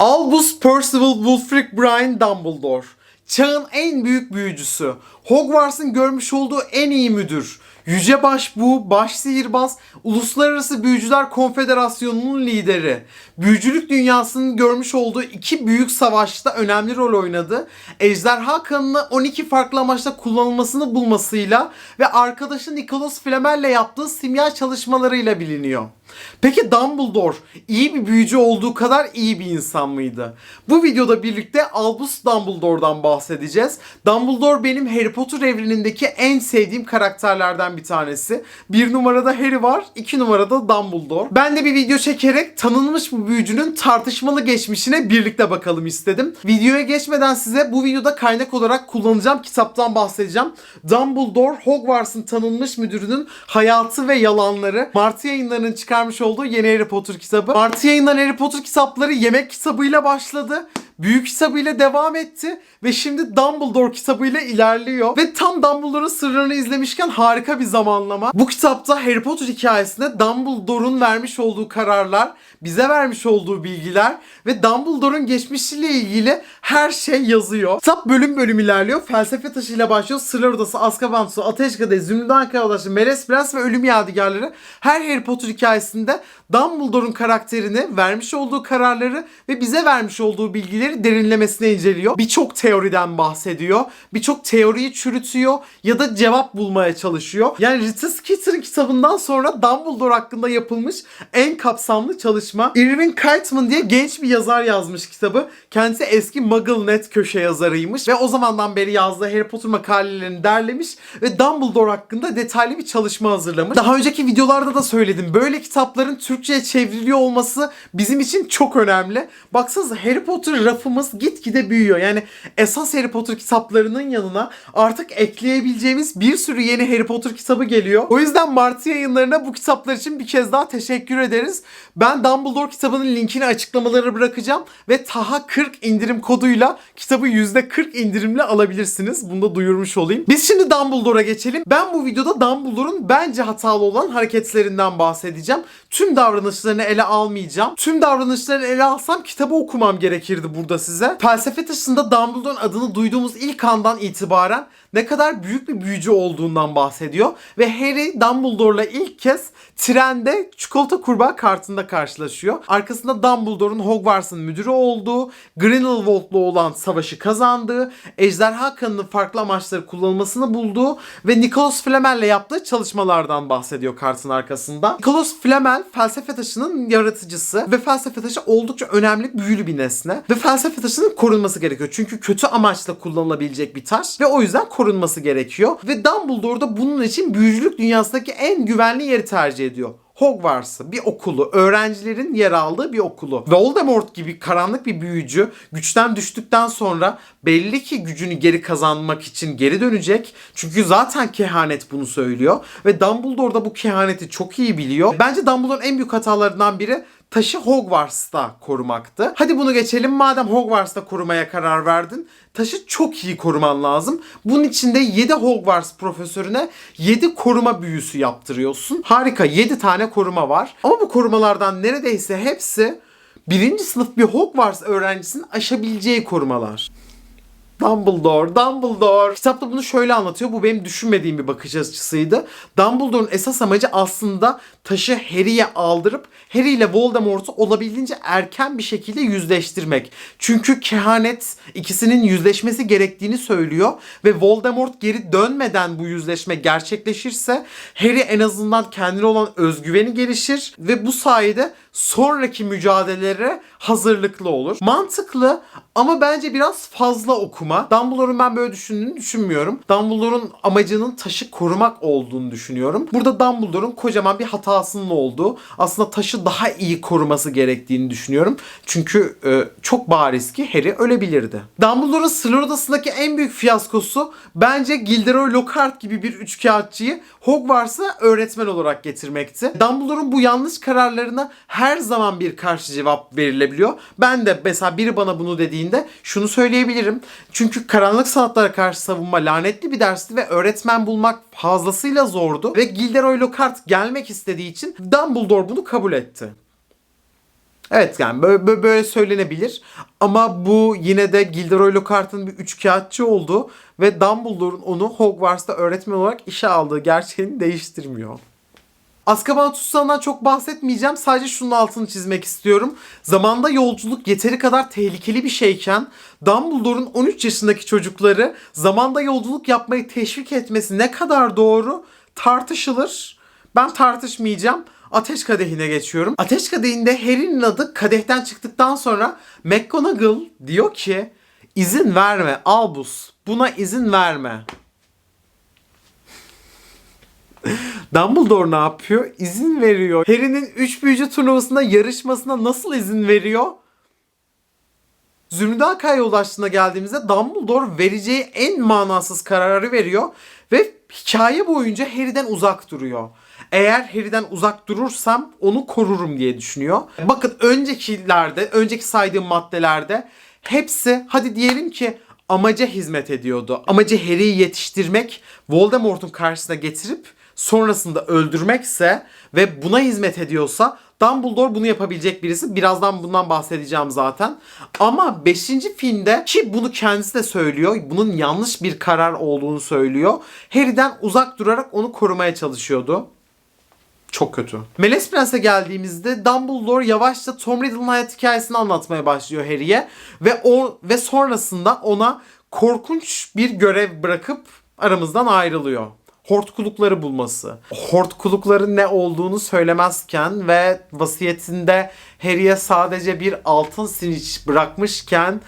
Albus Percival Wulfric Brian Dumbledore. Çağın en büyük büyücüsü. Hogwarts'ın görmüş olduğu en iyi müdür. Yüce Başbuğ, Baş Sihirbaz, Uluslararası Büyücüler Konfederasyonu'nun lideri. Büyücülük dünyasının görmüş olduğu iki büyük savaşta önemli rol oynadı. Ejderha kanını 12 farklı amaçla kullanılmasını bulmasıyla ve arkadaşı Nicholas Flamel'le yaptığı simya çalışmalarıyla biliniyor. Peki Dumbledore iyi bir büyücü olduğu kadar iyi bir insan mıydı? Bu videoda birlikte Albus Dumbledore'dan bahsedeceğiz. Dumbledore benim Harry Potter evrenindeki en sevdiğim karakterlerden bir tanesi. Bir numarada Harry var, iki numarada Dumbledore. Ben de bir video çekerek tanınmış bu büyücünün tartışmalı geçmişine birlikte bakalım istedim. Videoya geçmeden size bu videoda kaynak olarak kullanacağım kitaptan bahsedeceğim. Dumbledore, Hogwarts'ın tanınmış müdürünün hayatı ve yalanları. Martı yayınlarının çıkarmış olduğu yeni Harry Potter kitabı. Martı yayınlanan Harry Potter kitapları yemek kitabıyla başladı. Büyük kitabıyla devam etti ve şimdi Dumbledore kitabıyla ilerliyor. Ve tam Dumbledore'un sırrını izlemişken harika bir zamanlama. Bu kitapta Harry Potter hikayesinde Dumbledore'un vermiş olduğu kararlar, bize vermiş olduğu bilgiler ve Dumbledore'un geçmişiyle ilgili her şey yazıyor. Kitap bölüm bölüm ilerliyor. Felsefe taşıyla başlıyor. Sırlar Odası, Azkaban Su, Ateş Kadehi, Zümrüt Arkadaşı, Meres Prens ve Ölüm Yadigarları her Harry Potter hikayesinde Dumbledore'un karakterini, vermiş olduğu kararları ve bize vermiş olduğu bilgileri derinlemesine inceliyor. Birçok teoriden bahsediyor. Birçok teoriyi çürütüyor ya da cevap bulmaya çalışıyor. Yani Rita Skeeter'ın kitabından sonra Dumbledore hakkında yapılmış en kapsamlı çalışma. Irving Kiteman diye genç bir yazar yazmış kitabı. Kendisi eski MuggleNet köşe yazarıymış ve o zamandan beri yazdığı Harry Potter makalelerini derlemiş ve Dumbledore hakkında detaylı bir çalışma hazırlamış. Daha önceki videolarda da söyledim. Böyle kitapların Türkçe'ye çevriliyor olması bizim için çok önemli. Baksanıza Harry Potter rafımız gitgide büyüyor. Yani esas Harry Potter kitaplarının yanına artık ekleyebileceğimiz bir sürü yeni Harry Potter kitabı geliyor. O yüzden Martı yayınlarına bu kitaplar için bir kez daha teşekkür ederiz. Ben Dumbledore kitabının linkini açıklamalara bırakacağım ve Taha 40 indirim koduyla kitabı %40 indirimle alabilirsiniz. Bunu da duyurmuş olayım. Biz şimdi Dumbledore'a geçelim. Ben bu videoda Dumbledore'un bence hatalı olan hareketlerinden bahsedeceğim. Tüm davranışlarını ele almayacağım. Tüm davranışlarını ele alsam kitabı okumam gerekirdi burada size. Felsefe taşında Dumbledore'un adını duyduğumuz ilk andan itibaren ne kadar büyük bir büyücü olduğundan bahsediyor. Ve Harry Dumbledore'la ilk kez trende çikolata kurbağa kartında karşılaşıyor. Arkasında Dumbledore'un Hogwarts'ın müdürü olduğu, Grindelwald'la olan savaşı kazandığı, ejderha kanının farklı amaçları kullanılmasını bulduğu ve Nicholas Flamel'le yaptığı çalışmalardan bahsediyor kartın arkasında. Nicholas Flamel felsefe taşının yaratıcısı ve felsefe taşı oldukça önemli büyülü bir nesne ve felsefe taşının korunması gerekiyor. Çünkü kötü amaçla kullanılabilecek bir taş ve o yüzden korunması gerekiyor. Ve Dumbledore da bunun için büyücülük dünyasındaki en güvenli yeri tercih ediyor. Hogwarts'ı, bir okulu, öğrencilerin yer aldığı bir okulu. Voldemort gibi karanlık bir büyücü güçten düştükten sonra belli ki gücünü geri kazanmak için geri dönecek. Çünkü zaten kehanet bunu söylüyor. Ve Dumbledore da bu kehaneti çok iyi biliyor. Bence Dumbledore'un en büyük hatalarından biri taşı Hogwarts'ta korumaktı. Hadi bunu geçelim. Madem Hogwarts'ta korumaya karar verdin, taşı çok iyi koruman lazım. Bunun için de 7 Hogwarts profesörüne 7 koruma büyüsü yaptırıyorsun. Harika 7 tane koruma var. Ama bu korumalardan neredeyse hepsi birinci sınıf bir Hogwarts öğrencisinin aşabileceği korumalar. Dumbledore, Dumbledore. Kitapta bunu şöyle anlatıyor. Bu benim düşünmediğim bir bakış açısıydı. Dumbledore'un esas amacı aslında taşı Harry'ye aldırıp Harry ile Voldemort'u olabildiğince erken bir şekilde yüzleştirmek. Çünkü kehanet ikisinin yüzleşmesi gerektiğini söylüyor ve Voldemort geri dönmeden bu yüzleşme gerçekleşirse Harry en azından kendine olan özgüveni gelişir ve bu sayede sonraki mücadelelere hazırlıklı olur. Mantıklı ama bence biraz fazla okuma. Dumbledore'un ben böyle düşündüğünü düşünmüyorum. Dumbledore'un amacının taşı korumak olduğunu düşünüyorum. Burada Dumbledore'un kocaman bir hatasının olduğu, aslında taşı daha iyi koruması gerektiğini düşünüyorum. Çünkü e, çok bariz ki Harry ölebilirdi. Dumbledore'un Sırlar Odası'ndaki en büyük fiyaskosu bence Gilderoy Lockhart gibi bir üçkağıtçıyı Hogwarts'a öğretmen olarak getirmekti. Dumbledore'un bu yanlış kararlarına her zaman bir karşı cevap verilebiliyor. Ben de mesela biri bana bunu dediğinde şunu söyleyebilirim. Çünkü karanlık sanatlara karşı savunma lanetli bir dersti ve öğretmen bulmak fazlasıyla zordu. Ve Gilderoy Lockhart gelmek istediği için Dumbledore bunu kabul etti. Evet yani böyle söylenebilir. Ama bu yine de Gilderoy Lockhart'ın bir üçkağıtçı olduğu ve Dumbledore'un onu Hogwarts'ta öğretmen olarak işe aldığı gerçeğini değiştirmiyor. Azkaban tutsağından çok bahsetmeyeceğim. Sadece şunun altını çizmek istiyorum. Zamanda yolculuk yeteri kadar tehlikeli bir şeyken Dumbledore'un 13 yaşındaki çocukları zamanda yolculuk yapmayı teşvik etmesi ne kadar doğru tartışılır. Ben tartışmayacağım. Ateş Kadehi'ne geçiyorum. Ateş Kadehi'nde Harry'nin adı kadehten çıktıktan sonra McGonagall diyor ki izin verme Albus buna izin verme. Dumbledore ne yapıyor? İzin veriyor. Harry'nin 3 büyücü turnuvasında yarışmasına nasıl izin veriyor? Zümrüt Akay'a ulaştığına geldiğimizde Dumbledore vereceği en manasız kararı veriyor ve hikaye boyunca Harry'den uzak duruyor. Eğer Harry'den uzak durursam onu korurum diye düşünüyor. Bakın öncekilerde, önceki saydığım maddelerde hepsi hadi diyelim ki amaca hizmet ediyordu. Amacı Harry'i yetiştirmek, Voldemort'un karşısına getirip sonrasında öldürmekse ve buna hizmet ediyorsa Dumbledore bunu yapabilecek birisi. Birazdan bundan bahsedeceğim zaten. Ama 5. filmde ki bunu kendisi de söylüyor. Bunun yanlış bir karar olduğunu söylüyor. Harry'den uzak durarak onu korumaya çalışıyordu. Çok kötü. Melez Prens'e geldiğimizde Dumbledore yavaşça Tom Riddle'ın hayat hikayesini anlatmaya başlıyor Harry'e ve o ve sonrasında ona korkunç bir görev bırakıp aramızdan ayrılıyor. Hortkulukları bulması. Hortkulukların ne olduğunu söylemezken ve vasiyetinde Harry'e sadece bir altın siniç bırakmışken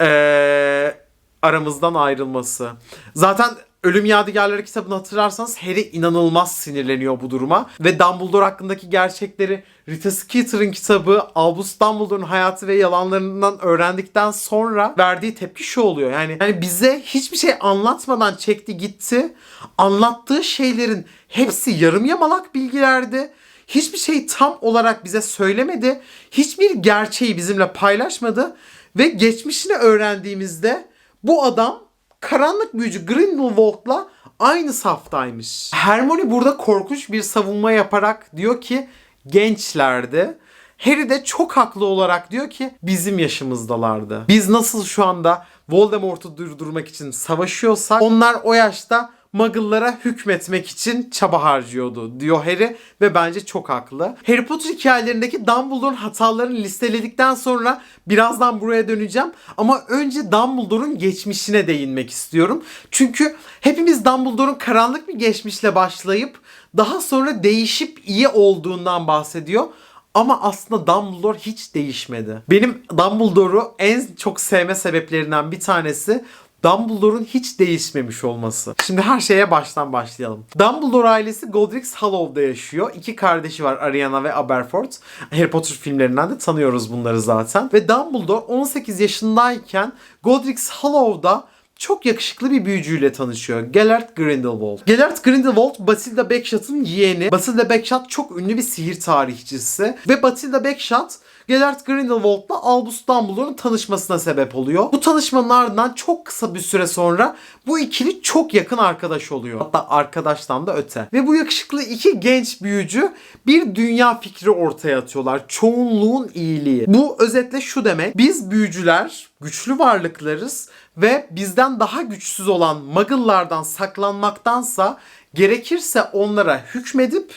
eee, aramızdan ayrılması. Zaten Ölüm Yadigarları kitabını hatırlarsanız Harry inanılmaz sinirleniyor bu duruma. Ve Dumbledore hakkındaki gerçekleri Rita Skeeter'ın kitabı Albus Dumbledore'un hayatı ve yalanlarından öğrendikten sonra verdiği tepki şu oluyor. Yani, yani bize hiçbir şey anlatmadan çekti gitti. Anlattığı şeylerin hepsi yarım yamalak bilgilerdi. Hiçbir şey tam olarak bize söylemedi. Hiçbir gerçeği bizimle paylaşmadı. Ve geçmişini öğrendiğimizde bu adam karanlık büyücü Grindelwald'la aynı saftaymış. Hermione burada korkunç bir savunma yaparak diyor ki gençlerdi. Harry de çok haklı olarak diyor ki bizim yaşımızdalardı. Biz nasıl şu anda Voldemort'u durdurmak için savaşıyorsak onlar o yaşta Muggle'lara hükmetmek için çaba harcıyordu diyor Harry ve bence çok haklı. Harry Potter hikayelerindeki Dumbledore'un hatalarını listeledikten sonra birazdan buraya döneceğim ama önce Dumbledore'un geçmişine değinmek istiyorum. Çünkü hepimiz Dumbledore'un karanlık bir geçmişle başlayıp daha sonra değişip iyi olduğundan bahsediyor. Ama aslında Dumbledore hiç değişmedi. Benim Dumbledore'u en çok sevme sebeplerinden bir tanesi Dumbledore'un hiç değişmemiş olması. Şimdi her şeye baştan başlayalım. Dumbledore ailesi Godric's Hollow'da yaşıyor. İki kardeşi var Ariana ve Aberforth. Harry Potter filmlerinden de tanıyoruz bunları zaten. Ve Dumbledore 18 yaşındayken Godric's Hollow'da çok yakışıklı bir büyücüyle tanışıyor. Gellert Grindelwald. Gellert Grindelwald Bathilda Bagshot'ın yeğeni. Bathilda Bagshot çok ünlü bir sihir tarihçisi. Ve Bathilda Bagshot Gellert Grindelwald'la Albus Dumbledore'un tanışmasına sebep oluyor. Bu tanışmanın ardından çok kısa bir süre sonra bu ikili çok yakın arkadaş oluyor. Hatta arkadaştan da öte. Ve bu yakışıklı iki genç büyücü bir dünya fikri ortaya atıyorlar. Çoğunluğun iyiliği. Bu özetle şu demek. Biz büyücüler güçlü varlıklarız ve bizden daha güçsüz olan muggle'lardan saklanmaktansa gerekirse onlara hükmedip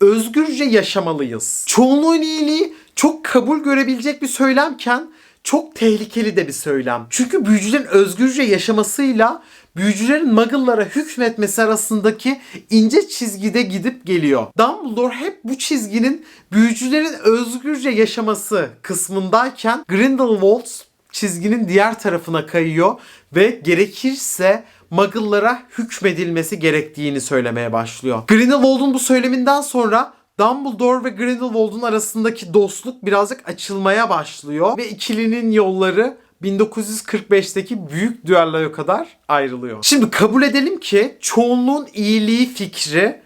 özgürce yaşamalıyız. Çoğunluğun iyiliği çok kabul görebilecek bir söylemken çok tehlikeli de bir söylem. Çünkü büyücülerin özgürce yaşamasıyla büyücülerin muggle'lara hükmetmesi arasındaki ince çizgide gidip geliyor. Dumbledore hep bu çizginin büyücülerin özgürce yaşaması kısmındayken Grindelwald çizginin diğer tarafına kayıyor ve gerekirse Muggle'lara hükmedilmesi gerektiğini söylemeye başlıyor. Grindelwald'un bu söyleminden sonra Dumbledore ve Grindelwald'un arasındaki dostluk birazcık açılmaya başlıyor ve ikilinin yolları 1945'teki büyük düelloya kadar ayrılıyor. Şimdi kabul edelim ki çoğunluğun iyiliği fikri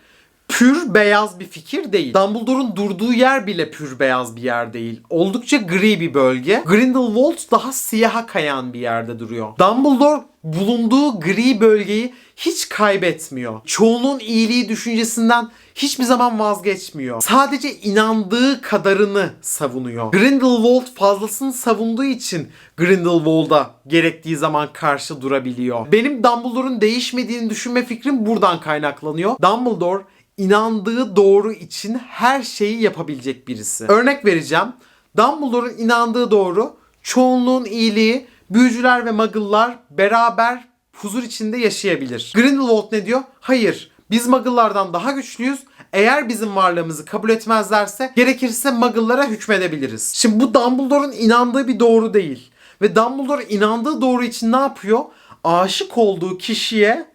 pür beyaz bir fikir değil. Dumbledore'un durduğu yer bile pür beyaz bir yer değil. Oldukça gri bir bölge. Grindelwald daha siyaha kayan bir yerde duruyor. Dumbledore bulunduğu gri bölgeyi hiç kaybetmiyor. Çoğunun iyiliği düşüncesinden hiçbir zaman vazgeçmiyor. Sadece inandığı kadarını savunuyor. Grindelwald fazlasını savunduğu için Grindelwald'a gerektiği zaman karşı durabiliyor. Benim Dumbledore'un değişmediğini düşünme fikrim buradan kaynaklanıyor. Dumbledore inandığı doğru için her şeyi yapabilecek birisi. Örnek vereceğim. Dumbledore'un inandığı doğru çoğunluğun iyiliği, büyücüler ve muggle'lar beraber huzur içinde yaşayabilir. Grindelwald ne diyor? Hayır. Biz muggle'lardan daha güçlüyüz. Eğer bizim varlığımızı kabul etmezlerse gerekirse muggle'lara hükmedebiliriz. Şimdi bu Dumbledore'un inandığı bir doğru değil. Ve Dumbledore inandığı doğru için ne yapıyor? Aşık olduğu kişiye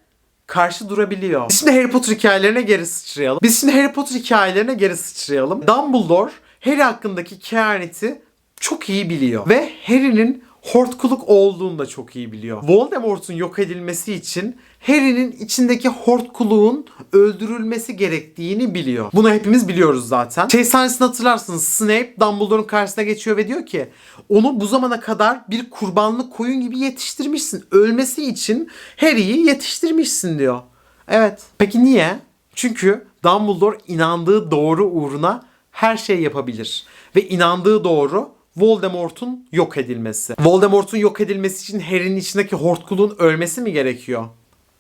karşı durabiliyor. Biz şimdi Harry Potter hikayelerine geri sıçrayalım. Biz şimdi Harry Potter hikayelerine geri sıçrayalım. Dumbledore Harry hakkındaki kehaneti çok iyi biliyor. Ve Harry'nin hortkuluk olduğunu da çok iyi biliyor. Voldemort'un yok edilmesi için Harry'nin içindeki hortkuluğun öldürülmesi gerektiğini biliyor. Bunu hepimiz biliyoruz zaten. Şey sahnesini hatırlarsınız. Snape Dumbledore'un karşısına geçiyor ve diyor ki onu bu zamana kadar bir kurbanlık koyun gibi yetiştirmişsin. Ölmesi için Harry'yi yetiştirmişsin diyor. Evet. Peki niye? Çünkü Dumbledore inandığı doğru uğruna her şey yapabilir. Ve inandığı doğru Voldemort'un yok edilmesi. Voldemort'un yok edilmesi için Harry'nin içindeki hortkuluğun ölmesi mi gerekiyor?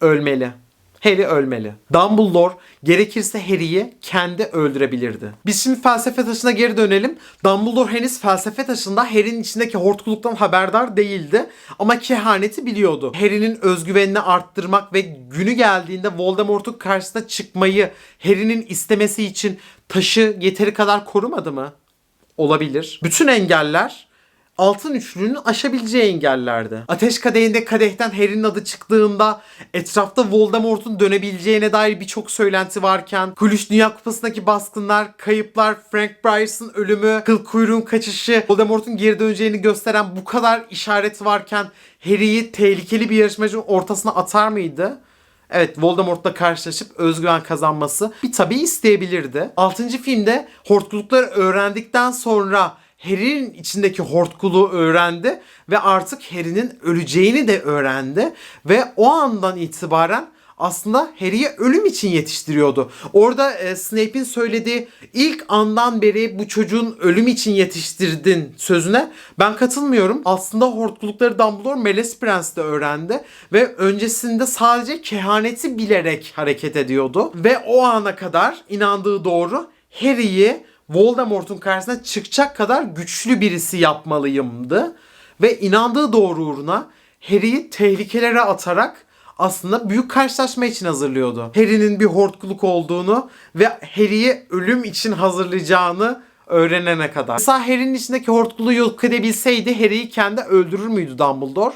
Ölmeli. Harry ölmeli. Dumbledore gerekirse Harry'yi kendi öldürebilirdi. Biz şimdi felsefe taşına geri dönelim. Dumbledore henüz felsefe taşında Harry'nin içindeki hortkuluktan haberdar değildi. Ama kehaneti biliyordu. Harry'nin özgüvenini arttırmak ve günü geldiğinde Voldemort'un karşısına çıkmayı Harry'nin istemesi için taşı yeteri kadar korumadı mı? Olabilir. Bütün engeller altın üçlünün aşabileceği engellerdi. Ateş kadehinde kadehten Harry'nin adı çıktığında etrafta Voldemort'un dönebileceğine dair birçok söylenti varken Kulüş Dünya Kupası'ndaki baskınlar, kayıplar, Frank Bryce'ın ölümü, kıl kuyruğun kaçışı, Voldemort'un geri döneceğini gösteren bu kadar işaret varken Harry'yi tehlikeli bir yarışmacının ortasına atar mıydı? Evet Voldemort'la karşılaşıp özgüven kazanması bir tabii isteyebilirdi. 6. filmde hortkulukları öğrendikten sonra Harry'nin içindeki hortkuluğu öğrendi ve artık Harry'nin öleceğini de öğrendi ve o andan itibaren aslında Harry'i ölüm için yetiştiriyordu. Orada e, Snape'in söylediği ilk andan beri bu çocuğun ölüm için yetiştirdin sözüne ben katılmıyorum. Aslında hortkulukları Dumbledore Meles Prens'te öğrendi ve öncesinde sadece kehaneti bilerek hareket ediyordu. Ve o ana kadar inandığı doğru Harry'i Voldemort'un karşısına çıkacak kadar güçlü birisi yapmalıyımdı. Ve inandığı doğru uğruna Harry'i tehlikelere atarak aslında büyük karşılaşma için hazırlıyordu. Harry'nin bir hortkuluk olduğunu ve Harry'i ölüm için hazırlayacağını öğrenene kadar. Mesela Harry'nin içindeki hortkuluğu yok edebilseydi Harry'i kendi öldürür müydü Dumbledore?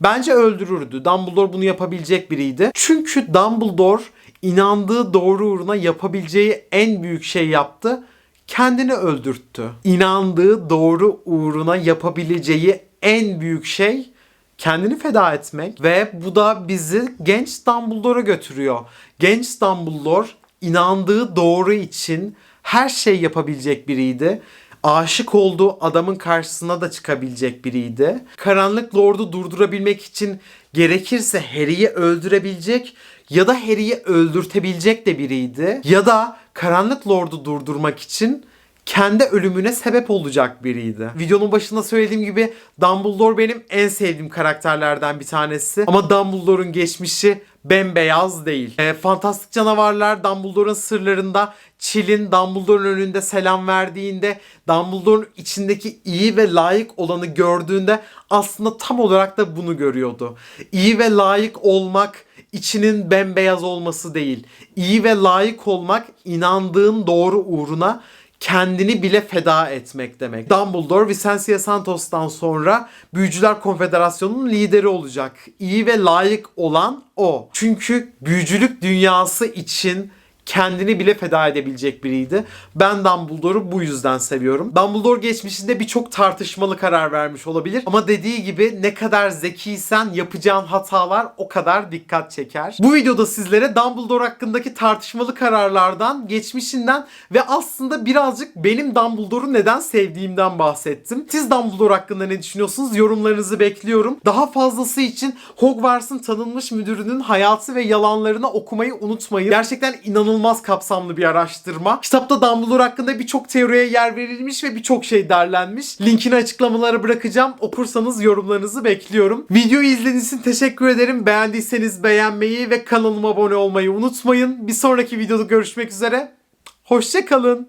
Bence öldürürdü. Dumbledore bunu yapabilecek biriydi. Çünkü Dumbledore inandığı doğru uğruna yapabileceği en büyük şey yaptı. Kendini öldürttü. İnandığı doğru uğruna yapabileceği en büyük şey kendini feda etmek ve bu da bizi genç Dumbledore'a götürüyor. Genç Dumbledore inandığı doğru için her şey yapabilecek biriydi. Aşık olduğu adamın karşısına da çıkabilecek biriydi. Karanlık Lord'u durdurabilmek için gerekirse Harry'i öldürebilecek ya da Harry'i öldürtebilecek de biriydi. Ya da Karanlık Lord'u durdurmak için kendi ölümüne sebep olacak biriydi. Videonun başında söylediğim gibi Dumbledore benim en sevdiğim karakterlerden bir tanesi. Ama Dumbledore'un geçmişi bembeyaz değil. E, Fantastik Canavarlar Dumbledore'un sırlarında Chill'in Dumbledore'un önünde selam verdiğinde Dumbledore'un içindeki iyi ve layık olanı gördüğünde aslında tam olarak da bunu görüyordu. İyi ve layık olmak içinin bembeyaz olması değil. İyi ve layık olmak inandığın doğru uğruna kendini bile feda etmek demek. Dumbledore Vicencia Santos'tan sonra Büyücüler Konfederasyonu'nun lideri olacak. İyi ve layık olan o. Çünkü büyücülük dünyası için kendini bile feda edebilecek biriydi. Ben Dumbledore'u bu yüzden seviyorum. Dumbledore geçmişinde birçok tartışmalı karar vermiş olabilir ama dediği gibi ne kadar zekiysen yapacağın hatalar o kadar dikkat çeker. Bu videoda sizlere Dumbledore hakkındaki tartışmalı kararlardan, geçmişinden ve aslında birazcık benim Dumbledore'u neden sevdiğimden bahsettim. Siz Dumbledore hakkında ne düşünüyorsunuz? Yorumlarınızı bekliyorum. Daha fazlası için Hogwarts'ın tanınmış müdürünün hayatı ve yalanlarını okumayı unutmayın. Gerçekten inanılmaz kapsamlı bir araştırma. Kitapta Dumbledore hakkında birçok teoriye yer verilmiş ve birçok şey derlenmiş. Linkini açıklamalara bırakacağım. Okursanız yorumlarınızı bekliyorum. Videoyu izlediğiniz için teşekkür ederim. Beğendiyseniz beğenmeyi ve kanalıma abone olmayı unutmayın. Bir sonraki videoda görüşmek üzere. Hoşçakalın.